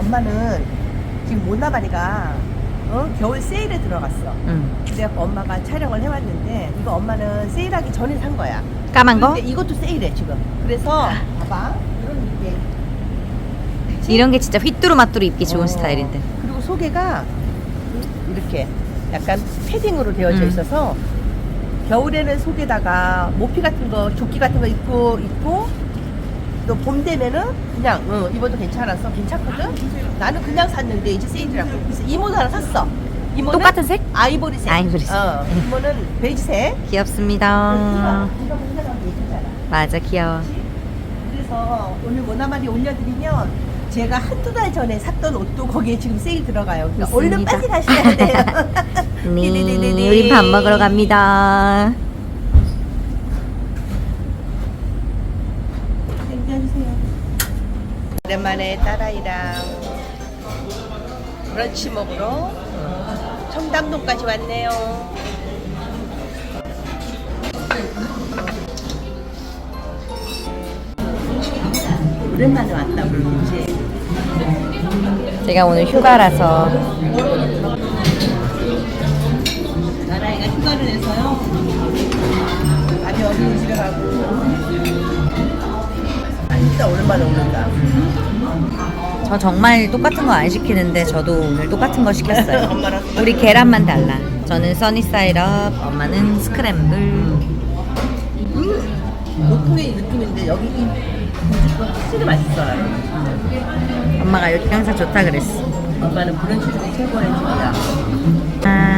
엄마는 지금 모나바리가 어? 겨울 세일에 들어갔어. 응. 그래서 엄마가 촬영을 해왔는데 이거 엄마는 세일하기 전에 산 거야. 까만 거? 근데 이것도 세일해 지금. 그래서 봐봐 이런 게 이런 게 진짜 휘뚜루마뚜루 입기 좋은 어. 스타일인데. 그리고 소개가 이렇게 약간 패딩으로 되어져 음. 있어서 겨울에는 속에다가 모피 같은 거, 조끼 같은 거 입고 입고 또 봄 되면은 그냥 어, 입어도 괜찮아서 괜찮거든. 나는 그냥 샀는데 이제 세일이라고. 그래서 이모도 하나 샀어. 이모는 똑같은 색? 아이보리색. 아이보리색. 어, 이모는 베이지색. 귀엽습니다. 이거 이거 문제가 예쁘잖아. 맞아, 귀여워. 그래서 오늘 모나마리 올려드리면 제가 한두 달 전에 샀던 옷도 거기에 지금 세일 들어가요. 그러니까 얼른. 빨리 가셔야 돼요. 네, 네네네네. 우리 밥 먹으러 갑니다. 챙겨주세요. 오랜만에 딸아이랑 브런치 먹으러 청담동까지 왔네요. 오랜만에 왔다 그러지. 제가 오늘 휴가라서 나라이가 휴가를 내서요. 아니 어린이집에 가고. 아 진짜 오랜만에 오는다. 저 정말 똑같은 거 안 시키는데 저도 오늘 똑같은 거 시켰어요. 엄마랑 우리 계란만 달라. 저는 써니사이럽, 엄마는 스크램블. 보통의 느낌인데 여기 이 확실히 맛있어요. 엄마가 여기 항상 좋다 그랬어. 엄마는 브런치 중에 최고의 집이야. 아,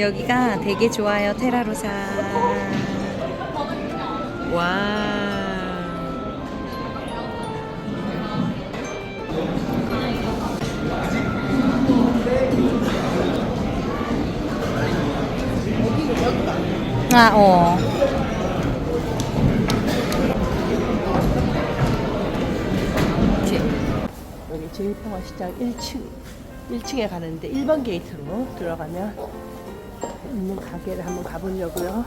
여기가 되게 좋아요, 테라로사. 와. 아, 어. 여기 제일평화 시장 1층 1층에 가는데 1번 게이트로 들어가면 있는 가게를 한번 가보려고요.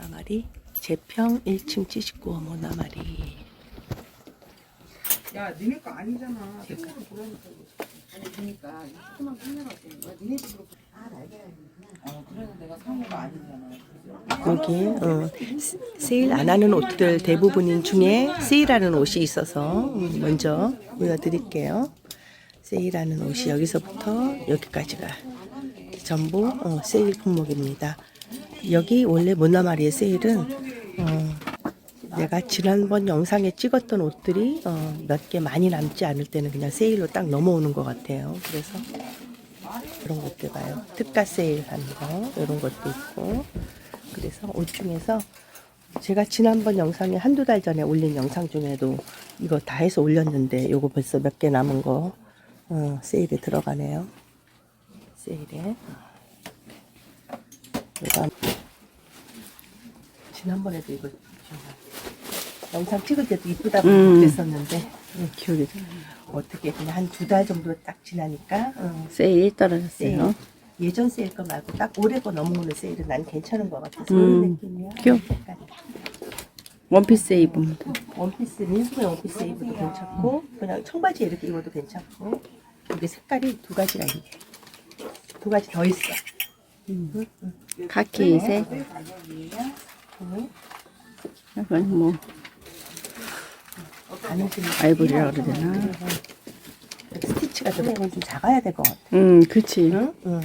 모나마리 제평 1층 79 모나마리 야, 니네 거 아니잖아. 그러니까. 아니, 그러니까 이 조그만 카메라 거야. 니네 집으로 다 알게 어, 그래서 내가 상호가 아니잖아. 여기 어, 세- 세일 안 하는 옷들 대부분인 중에 세일하는 옷이 있어서 음, 먼저 보여드릴게요. 세일하는 옷이 여기서부터 여기까지가 전부 어, 세일 품목입니다. 여기 원래 모나마리의 세일은 어, 내가 지난번 영상에 찍었던 옷들이 어, 몇 개 많이 남지 않을 때는 그냥 세일로 딱 넘어오는 것 같아요. 그래서 이런 것들 봐요. 특가 세일 하는 거 이런 것도 있고 그래서 옷 중에서 제가 지난번 영상에 한두 달 전에 올린 영상 중에도 이거 다 해서 올렸는데 요거 벌써 몇 개 남은 거 어, 세일에 들어가네요. 세일에 이거 지난번에도 이거 영상 찍을 때도 이쁘다고 음. 그랬었는데 기억이 어떻게 그냥 한 두 달 정도 딱 지나니까 어, 세일이 세일. 떨어졌어요. 예전 세일 거 말고 딱 올해 거 넘어오는 세일은 난 괜찮은 것 같아서 음, 그런 느낌이야. 귀여워. 약간 원피스 입으면 돼. 원피스, 민소매 원피스 입어도 괜찮고 그냥 청바지 이렇게 입어도 괜찮고 이게 색깔이 두 가지가 있네. 두 가지 더 있어. 카키색. 응? 약간 뭐 아이보리라 그래야 되나? 스티치가 좀, 좀 작아야 될 것 같아. 음, 그치. 응? 응.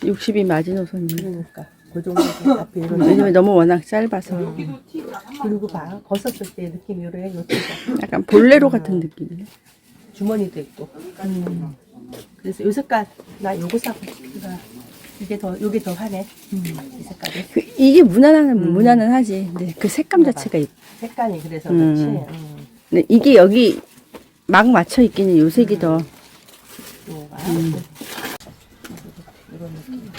60이 마지노선이. 그러니까 그 정도 앞에 이런 왜냐면 너무 워낙 짧아서. 그리고 봐 벗었을 때 느낌이 이래 요티가 약간 볼레로 같은 느낌이네. 주머니도 있고. 음. 그래서 요 색깔 나 요거 사고 싶다. 이게 더 요게 더 하네. 이 색깔이 그, 이게 무난하는 무난은 하지. 근데 그 색감 자체가 있. 색감이 그래서 음. 그렇지. 음. 근데 이게 여기 막 맞춰 있기는 요 색이 더. 음. 이런 느낌.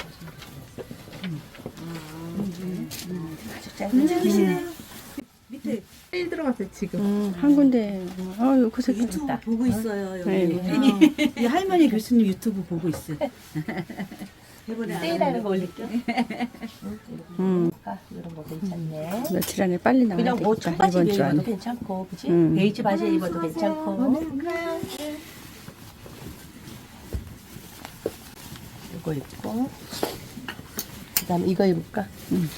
아주 짧은 밑 에 세일 들어갔어요 지금. 음, 한 군데. 어, 요그 색깔. 유튜브 보고 있어요 여기. 네. 이 할머니 교수님 유튜브 보고 있어요. 세일하는 거 올릴게. 음, 아, 이런 거 괜찮네. 며칠 안에 빨리 나와야 그냥 뭐 되겠다. 청바지 이번 위에 주 입어도 안에. 괜찮고, 그지? 음. 베이지 바지에 입어도 괜찮고. 이거 입고, 그 다음에 이거 입을까? 음.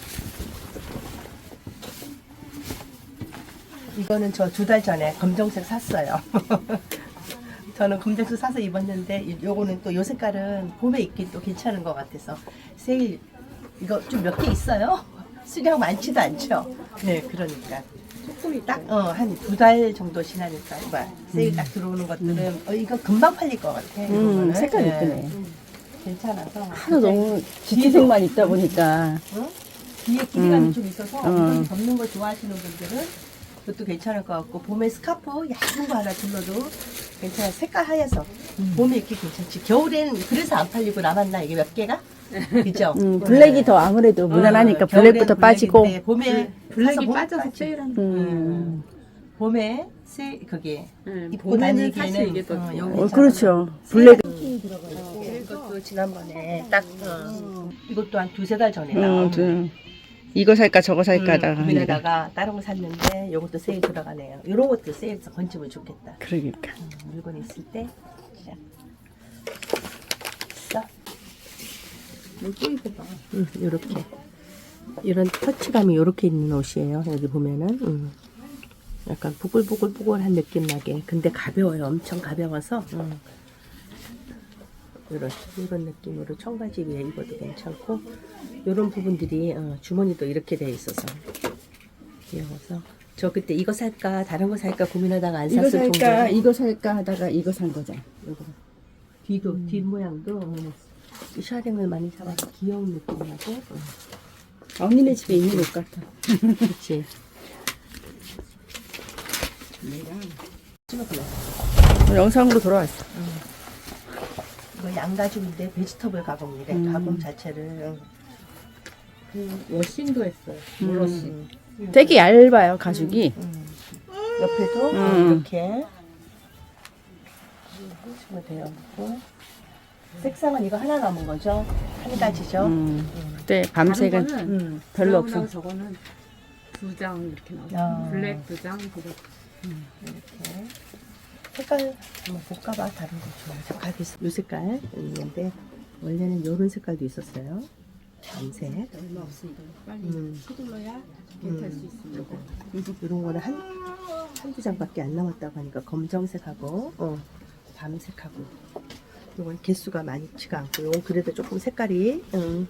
이거는 저 두 달 전에 검정색 샀어요. 저는 검정색 사서 입었는데, 이- 요거는 또 요 색깔은 봄에 입기 또 괜찮은 것 같아서 세일, 이거 좀 몇 개 있어요? 수량 많지도 않죠? 네, 그러니까. 딱, 어, 한 두 달 정도 지나니까, 막, 세일 딱 들어오는 것들은, 어, 이거 금방 팔릴 것 같아. 음, 이거는. 색깔 네. 예쁘네. 괜찮아서. 하도 너무 짙은색만 입다 보니까. 어? 뒤에 길이감이 음. 좀 있어서, 어. 엉덩이 접는 거 좋아하시는 분들은, 그것도 괜찮을 것 같고, 봄에 스카프 얇은 거 하나 둘러도 괜찮아. 색깔 하얘서. 봄에 입기 괜찮지. 겨울에는 그래서 안 팔리고 남았나, 이게 몇 개가? 그죠? 음, 블랙이 더 아무래도 무난하니까 블랙부터 빠지고. 블랙인데 봄에 블랙이 빠져서 봄까지. 세일하는. 음, 봄에 세 그게 네, 입고 봄에는 다니기에는 사실 이게 더 어, 좋아요. 여기 어, 그렇죠. 블랙. 이것도 지난번에 딱 어, 이것도 한 두세 달 전에 음, 나온 저, 이거 살까 저거 살까 하다가 내가. 고민하다가 다른 거 샀는데 이것도 세일 들어가네요. 이런 것도 세일해서 건지면 좋겠다. 그러니까. 음, 물건 있을 때 써. 또 입어봐. 음, 요렇게 이런 터치감이 요렇게 있는 옷이에요. 여기 보면은 음. 약간 부글부글부글한 느낌 나게. 근데 가벼워요. 엄청 가벼워서 음. 이런 이런 느낌으로 청바지 위에 입어도 괜찮고 이런 부분들이 어, 주머니도 이렇게 돼 있어서 귀여워서 저 그때 이거 살까 다른 거 살까 고민하다가 안 이거 샀을 살까 정도로 이거 살까 하다가 이거 산 거죠. 요거 뒤도 뒷 모양도 어, 이 샤링을 많이 잡아서 귀여운 느낌 나고 어. 언니네 집에 있는 옷 같아. 그치. 영상으로 돌아왔어. 이거 양가죽인데 베지터블 가공이래. 음. 가공 자체를. 그 워싱도 했어요. 몰러싱. 되게 얇아요 가죽이. 옆에도 어, 음. 이렇게 식으로 되어 있고. 색상은 이거 하나 남은 거죠? 한 가지죠? 음, 그때 밤색은 다른 거는 음. 별로 없어. 저거는 두 장 이렇게 나와요. 아. 블랙 두 장, 블랙. 이렇게. 색깔 한번 볼까봐 다른 거 좋아요. 색깔 비슷. 요 색깔 있는데 원래는 요런 색깔도 있었어요. 밤색. 얼마 없으니까 빨리 음. 서둘러야 괜찮을 수 있습니다. 이런 거는 한, 한두 장밖에 안 남았다고 하니까 검정색하고, 어, 밤색하고. 이건 개수가 많지가 않고, 이건 그래도 조금 색깔이, 음,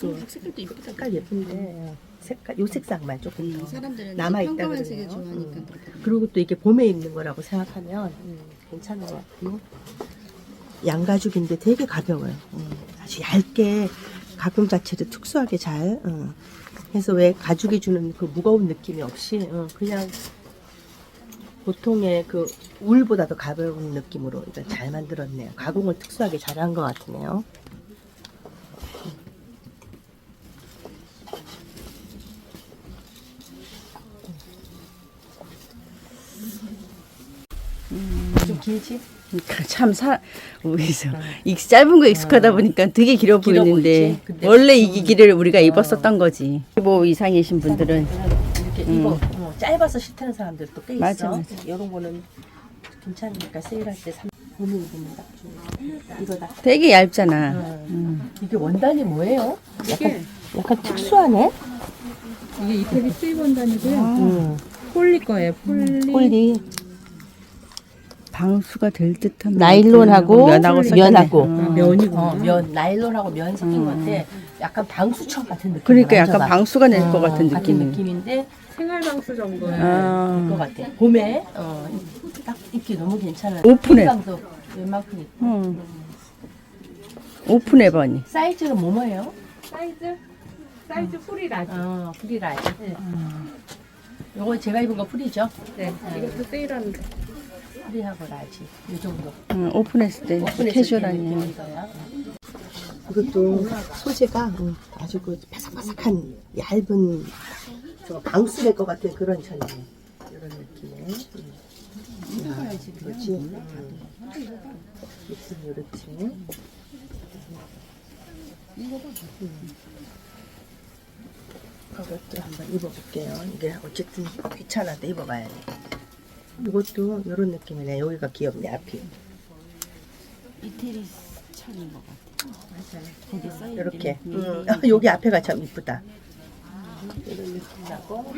또 색깔도 이쁘다. 색깔 예쁜데, 색깔, 요 색상만 조금 더. 사람들은 남아 있다 평범한 색을 그러네요. 좋아하니까 음. 그리고 또 이게 봄에 입는 거라고 생각하면, 음, 괜찮은 것 같고. 양가죽인데 되게 가벼워요. 음, 아주 얇게 가공 자체를 특수하게 잘, 어, 해서 왜 가죽이 주는 그 무거운 느낌이 없이, 어, 그냥 보통의 그 울보다 도 가벼운 느낌으로 일단 잘 만들었네요. 가공을 특수하게 잘한 것 같으네요. 좀 길지? 그러니까 참 사, 우리서 이 짧은 거 익숙하다 보니까 되게 길어 길어 보이는데 보이지? 근데 원래 좀- 이 길이를 우리가 입었었던 거지. 뭐 이상이신 분들은 이렇게 입어 어, 짧아서 싫다는 사람들도 꽤 있어. 맞아, 맞아. 이런 거는 괜찮으니까 세일할 때 삼- 딱 좋아. 이거다. 되게 얇잖아. 음. 이게 원단이 뭐예요? 약간, 약간 특수하네. 이게 이태리 수입 원단이고요. 음. 폴리 거예요. 폴리. 폴리 방수가 될 듯한 나일론하고 면하고. 면하고. 아, 음. 면이구나. 어, 면 나일론하고 면 섞인 건데 약간 방수청 같은 느낌. 그러니까 약간 방수가 낼것 어, 같은 같은 느낌이. 느낌인데 생활방수. 것 아, 같아. 봄에 어, 딱 입기 너무 괜찮은. 오픈해. 감도 웬만큼 있고. 음. 오픈해 버니. 사이즈가 뭐뭐예요? 사이즈? 사이즈 풀이 라지. 어, 프리라이. 요거 제가 입은 거 프리죠? 네. 이것도 세일하는데. 프리하고 라지. 이 정도. 음, 오픈했을 때 캐주얼하니. 이것도 소재가 음, 아주 그 바삭바삭한 얇은 저 방수 될것 같은 그런 천이에요. 음. 야, 그렇지. 음. 밑은 이렇지. 이것도 한번 입어볼게요. 이게 어쨌든 귀찮아도 입어봐야 돼. 이것도 이런 느낌이네. 여기가 귀엽네, 앞이. 이태리 천인 것 같아. 맞아요. 거기 써 있는 이렇게. 음, 아, 여기 앞에가 참 이쁘다. 이런 느낌 나고.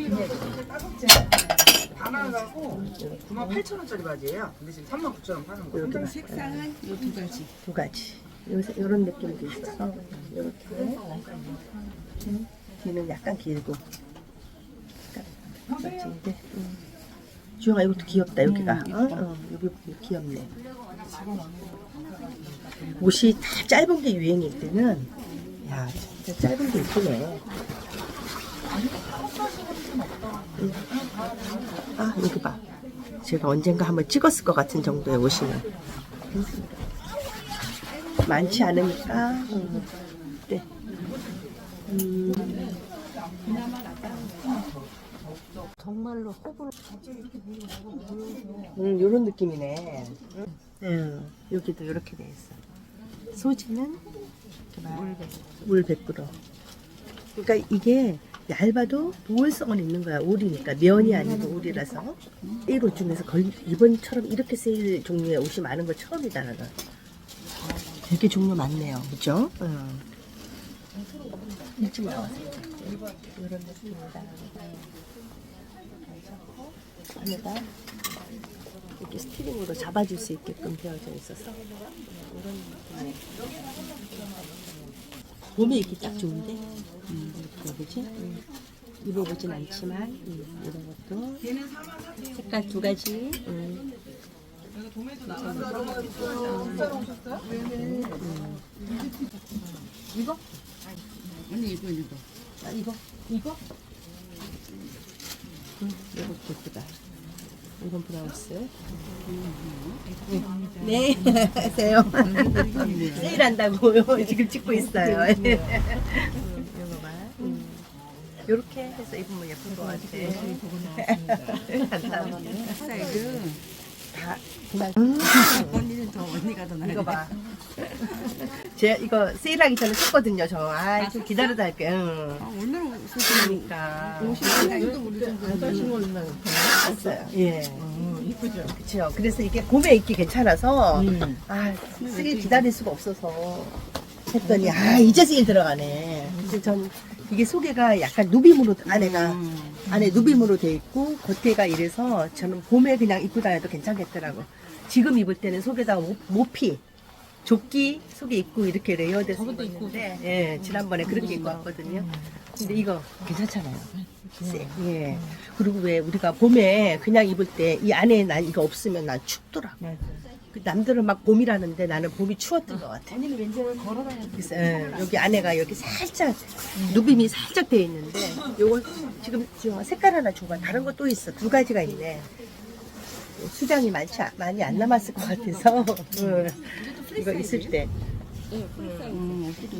하나가고 9만 8천 원짜리 바지예요. 근데 지금 3만 9천 원 파는 거. 이렇게 봐. 색상은 이두 가지. 두 가지. 요새 이런 느낌도 있어서 이렇게 뒤는 약간 길고. 멋진데. 음. 주영아 이것도 귀엽다 여기가. 어? 어, 여기 귀엽네. 옷이 다 짧은 게 유행일 때는 야 진짜 짧은 게 이쁘네. 음. 아 여기 봐. 제가 언젠가 한번 찍었을 것 같은 정도의 옷이네. 많지 않으니까. 음, 네. 음, 정말로 호불호. 음, 요런 느낌이네. 음, 여기도 이렇게 돼 있어. 소지는 물 100%. 그러니까 이게 얇아도 보온성은 있는 거야. 울이니까 면이 아니고 울이라서. 이옷 중에서 거의 이번처럼 이렇게 세일 종류의 옷이 많은 거 처음이다 나는. 되게 종류 많네요. 그죠? 응. 일찍 나왔어요. 이런 느낌이다. 안에다 이렇게 스티링으로 잡아줄 수 있게끔 되어져 있어서 이런 느낌의 봄에 입기 딱 좋은데? 음, 이렇게 보지? 음, 입어보진 않지만 음, 이런 것도. 색깔 두 가지. 음. 언니 이거 이거. 아, 이거? 이거? 음, 이거 예쁘다 이건 브라우스. 네. 하세요 세일한다고요. 지금 찍고 있어요. 음, 이거 봐 음. 요렇게 해서 입으면 예쁠 것 같아. 감사합니다 사이즈. 다 그냥 언니는 더 언니가 더 나아. 이거 봐. 제가 이거 세일하기 전에 샀거든요, 저. 아, 좀 기다려다 할게요. 응. 아, 오늘 소식이 그러니까. 이것도 모르잖아. 샀어요. 예. 이쁘죠? 그쵸. 그래서 이게 봄에 입기 괜찮아서, 아, 세일 기다릴 수가 없어서 했더니, 아, 이제 세일 들어가네. 그래서 전 이게 소개가 약간 누빔으로, 안에가, 안에 누빔으로 돼 있고, 겉에가 이래서 저는 봄에 그냥 입고 다녀도 괜찮겠더라고. 지금 입을 때는 모- 모피, 조끼 속에 입고 이렇게 레이어드해서 입었는데, 예, 지난번에 그렇게 입고 왔거든요. 근데 이거 괜찮잖아요. 세- 예. 그리고 왜 우리가 봄에 그냥 입을 때 이 안에 난 이거 없으면 난 춥더라고. 그 남들은 막 봄이라는데 나는 봄이 추웠던 것 같아. 언니는 왠지. 그래서 예, 여기 안에가 여기 살짝 누빔이 살짝 돼 있는데 요거 지금 지금 색깔 하나 줘봐. 다른 거 또 있어. 두 가지가 있네. 수량이 많지 않- 많이 안 남았을 것 같아서 응. 이거 있을 때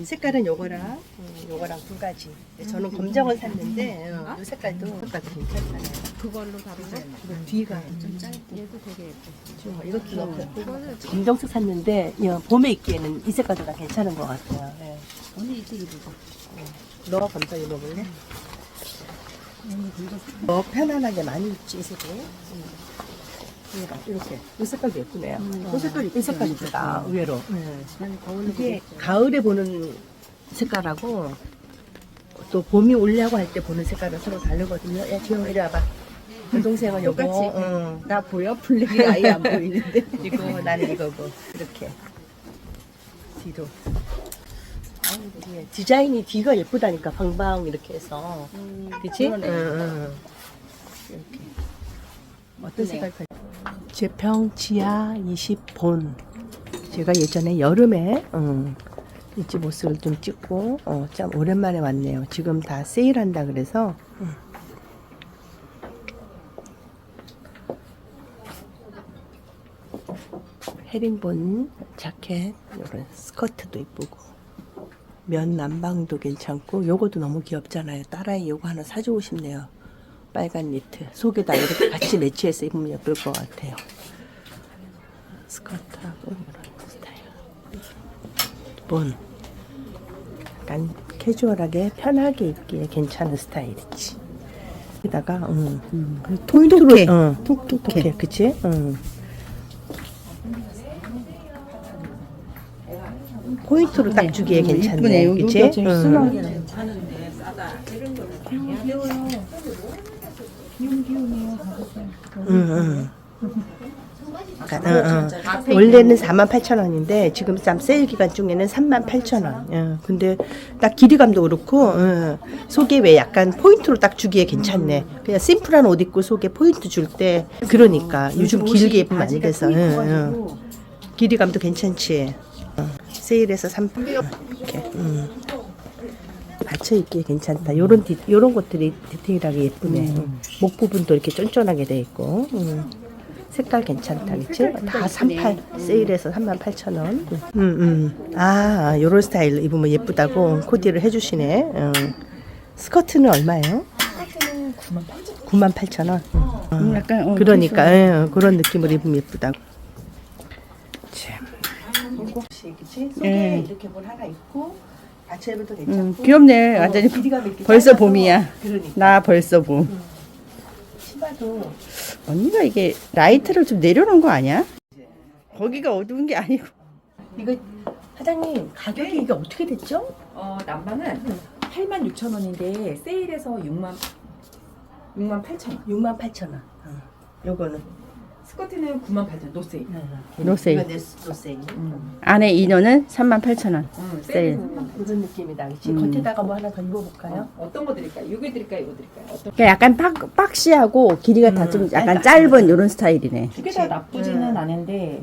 색깔은 요거랑 음, 요거랑 두 가지. 저는 검정을 샀는데 어, 요 색깔도 색깔도 괜찮잖아요. 그걸로 다루자. 이거 뒤가 좀 짧. 얘도 되게 예뻐. 좀 이것도 너무 검정색 샀는데 야, 봄에 입기에는 이 색깔도 다 괜찮은 것 같아요. 예. 언니 이쪽 입어봐. 너가 검정 입어볼래? 더 편안하게 많이 입지 이 색이. 음. 이거 이렇게 이 색깔도 예쁘네요. 이 색깔 이 색깔 이쁘다 의외로. 아니 거울로 이게 가을에 보는 색깔하고 또 봄이 오려고 할 때 보는 색깔은 서로 다르거든요. 야 지영 이리 와봐. 여동생은 요거. 똑같이? 응. 나 보여? 블랙이 아예 안 보이는데. 이거 나는 이거고 이렇게 예, 디자인이 뒤가 예쁘다니까 방방 이렇게 해서 그치? 그러네. 응, 응. 이렇게 어떤 색깔 편 제평 지하 20본. 제가 예전에 여름에 음, 이집 옷을 좀 찍고 어, 참 오랜만에 왔네요. 지금 다 세일한다 그래서. 음. 헤링본 자켓 이런 스커트도 이쁘고. 면 남방도 괜찮고 요것도 너무 귀엽잖아요. 딸아이 요거 하나 사주고 싶네요 빨간 니트 속에다 이렇게 같이 매치해서 입으면 예쁠 것 같아요. 스커트하고 이런 스타일. 본 약간 캐주얼하게 편하게 입기에 괜찮은 스타일이지. 여기다가 음, 톡톡해. 톡톡해. 응. 톡톡해. 그치? 응. 포인트로 딱 주기에 괜찮네. 이쁘네. 여기가 그치? 제일 응. 순하게. 응, 응. 약간, 응, 응. 원래는 48,000원인데 지금 쌈 세일 기간 중에는 38,000원. 예. 근데 딱 길이감도 그렇고 응. 속에 왜 약간 포인트로 딱 주기에 괜찮네. 그냥 심플한 옷 입고 속에 포인트 줄 때 그러니까 요즘 길게 입으면 안 돼서. 응, 응. 길이감도 괜찮지. 어. 세일해서 3 이렇게. 음. 받쳐 입기에 괜찮다. 요런 디, 요런 것들이 디테일하게 예쁘네. 음. 목 부분도 이렇게 쫀쫀하게 돼 있고. 음. 색깔 괜찮다, 그치? 다 38, 세일해서 38,000원. 음, 음. 아, 요런 스타일 입으면 예쁘다고 코디를 해주시네. 음. 스커트는 얼마예요? 스커트는 98,000원. 음, 약간 어, 그러니까 예, 그런 느낌으로 입으면 예쁘다고. 참. 혹시 그치? 속에 예. 이렇게 뭘 하나 있고 받쳐입어도 음, 괜찮고. 귀엽네. 어, 완전히 이렇게 벌써 짧아서 봄이야. 그러니까 나 벌써 봄. 치마도 언니가 이게 라이트를 좀 내려놓은 거 아니야? 거기가 어두운 게 아니고. 이거 사장님 가격이 이게 어떻게 됐죠? 어, 남방은 8만 6천 원인데 세일해서 6만 6만 8천 원. 6만 8천 원. 어. 요거는 스커트는 9만 8천 원. 노세일. 노세일. 노세일. 안에 이너는 38,000원. 음, 세일. 이런 느낌이다. 그치? 음. 겉에다가 뭐 하나 더 입어볼까요? 어, 어떤 거 드릴까요? 이거 드릴까요? 이거 드릴까요? 어떤 그러니까 약간 박, 박시하고 길이가 다좀 음, 약간 약간. 짧은 이런 스타일이네. 두개다 나쁘지는 음. 않은데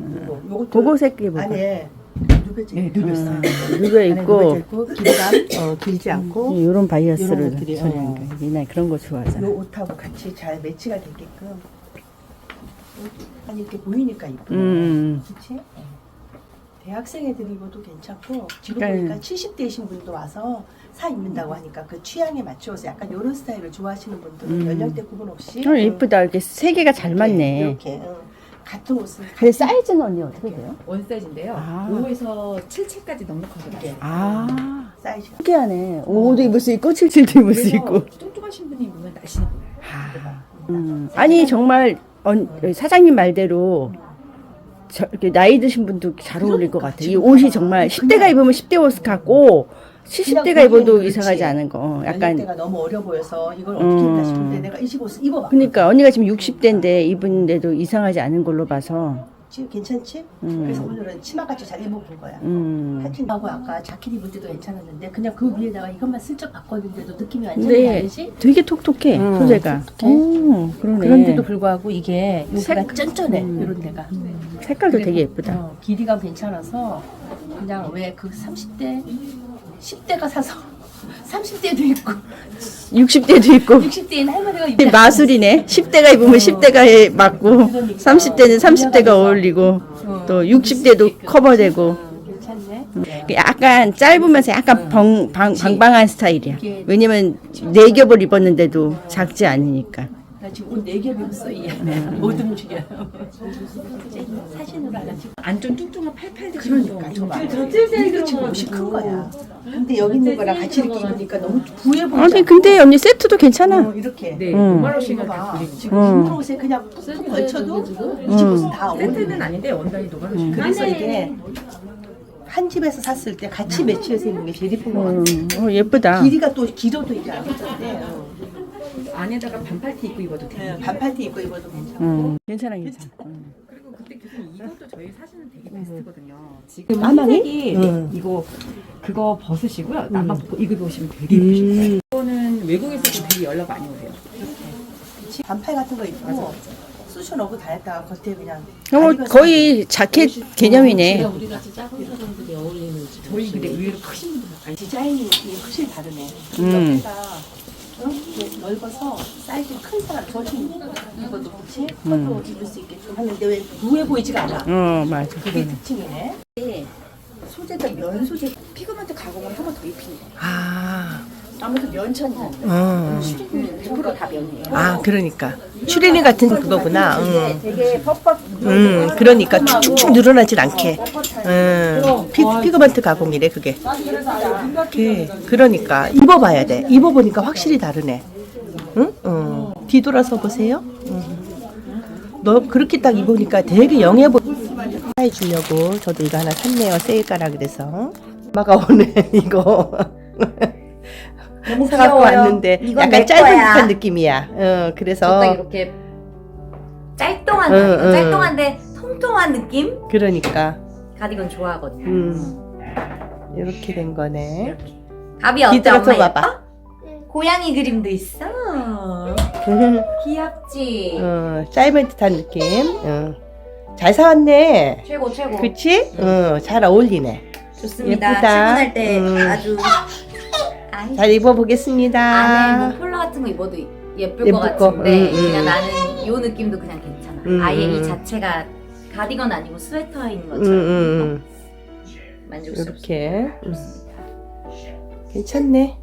그거 새끼 보고. 안에 누벼져 네, 있고. 누볐어 요. 누가 안에 누벼져 있고 길이감 어, 길지 않고 이런 이런 바이어스를 것들이, 전혀 미나 그런 거 좋아하잖아. 요 옷하고 같이 잘 매치가 되게끔 아니 이렇게 보이니까 이쁘네. 음. 그치? 대학생 애들 입어도 괜찮고 지금 네. 보니까 70대이신 분도 와서 사 입는다고 하니까 그 취향에 맞춰서 약간 이런 스타일을 좋아하시는 분들은 음. 연령대 구분 없이 어, 예쁘다. 이렇게 세 개가 잘 맞네. 이렇게 응. 같은 옷을 근데 사이즈는 언니 어떻게 돼요? 원 사이즈인데요. 아. 5에서 7채까지 넉넉하게. 아. 사이즈가 특이하네. 5도 입을 수 있고 77도 입을 수 있고. 뚱뚱하신 분이 입으면 날씬해 보여요. 음. 아니 정말 언, 사장님 말대로 저, 이렇게 나이 드신 분도 잘 어울릴 것 같아. 이 옷이 정말 10대가 입으면 10대 옷 같고 70대가 입어도 그렇지. 이상하지 않은 거. 약간 연령대가 너무 어려 보여서 이걸 어떻게 음. 입나 싶은데 내가 이 옷을 입어봐. 그러니까 언니가 지금 60대인데 입은데도 이상하지 않은 걸로 봐서 지금 괜찮지? 음. 그래서 오늘은 치마같이 잘 입어본 거야. 음. 하여튼하고 아까 자켓 입을 때도 괜찮았는데 그냥 그 위에다가 이것만 슬쩍 바꿨는데도 느낌이 완전히 근데 다르지? 되게 톡톡해 음, 소재가. 톡톡해. 오, 그러네. 그런데도 불구하고 이게 색- 쫀쫀해 음. 이런 데가 색깔도 그리고, 되게 예쁘다. 어, 길이감 괜찮아서 그냥 왜 그 30대 10대가 사서 30대도 있고. 60대도 있고. 60대인 할머니가 않는 마술이네. 10대가 입으면 10대가 맞고 그러니까. 30대는 30대가 어울리고 또 60대도 커버되고. 어, 괜찮네. 약간 짧으면서 약간 벙, 방, 방방한 스타일이야. 왜냐면 네 겹을 입었는데도 작지 않으니까. 나 지금 옷 4겹 입었어 얘 모든 중이야 사진으로 하나 찍 안좀 뚱뚱한 팔팔 드시는 그러니까 엄청 이게 지금 옷이 큰 거야. 근데 여기 있는 거랑 같이 이렇게 입으니까 너무 부해 보이지 아니 근데 언니 세트도 괜찮아. 어, 이렇게. 네, 음. 5만 원씩은 이거 다 봐. 지금 음. 옷에 그냥 푹 걸쳐도 이 집 옷은 다 어울리네 세트는 아닌데 원단이 5만 원씩. 그래서 이게 한 집에서 샀을 때 같이 매치해서 입는 게 제일 예쁜 거 같아. 음, 어, 예쁘다. 길이가 또 길어도 이게 안 붙던데 어. 안에다가 반팔티 입고 입어도 돼요. 네, 반팔티 입고 입어도 괜찮고 음, 괜찮아 괜찮아. 음. 그리고 그때 교수님 이것도 저희 사진은 되게 베스트거든요. 지금 까마귀? 흰색이 네, 응. 이거 그거 벗으시고요. 나만 벗고 이거 입으시면 되게 예쁘실 음. 거예요. 이거는 외국에서도 되게 연락 많이 오세요. 반팔 같은 거 입고 수셔 넣고 다녔다가 겉에 그냥 어, 거의 자켓 개념이네. 저희 근데 의외로 크신 분들 많이 디자인이 훨씬 다르네 음. 옆에가 어? 이렇게 넓어서 사이즈 큰 사람 저좀 입어도 그치? 커도 입을 수 있게끔 하는데 왜 부해 보이지가 않아 어 맞아. 그게 특징이네 소재가 면 소재 피그먼트 가공을 한번더 입히는 거예요. 아 아무튼 면천이잖아. 어. 100%다 면이에요. 아, 그러니까. 추리닝 같은 그거구나. 응. 되게 뻣뻣. 음, 그러니까 축축축 늘어나질 않게. 음, 피, 피그먼트 가공이래, 그게. 그게, 그러니까. 입어봐야 돼. 입어보니까 확실히 다르네. 응? 어. 뒤돌아서 보세요. 응. 너 그렇게 딱 입으니까 되게 영해 보. 해주려고 저도 이거 하나 샀네요. 세일가라 그래서. 엄마가 오늘 이거 너무 사갖고 왔는데 이건 약간 내 짧은 거야. 듯한 느낌이야. 어, 그래서 딱 이렇게 짤똥한 응, 가디건, 응. 짤똥한데 통통한 느낌? 그러니까 가디건 좋아하거든요. 음 이렇게 된 거네. 이렇게. 가비 어때? 뒤돌아서 엄마 봐봐. 예뻐? 고양이 그림도 있어. 귀엽지. 어, 짧은 듯한 느낌. 어. 잘 사왔네. 최고 최고. 그치? 어, 잘 어울리네. 좋습니다. 예쁘다. 출근할 때 음. 아주 아이, 잘 입어보겠습니다. 안에 뭐 폴라 같은 거 입어도 예쁠 예쁠 것 거. 같은데 음, 음. 그냥 나는 이 느낌도 그냥 괜찮아. 음, 아예 음. 이 자체가 가디건 아니고 스웨터인 음, 것처럼 음, 음. 만족스럽습니다. 이렇게. 음. 괜찮네.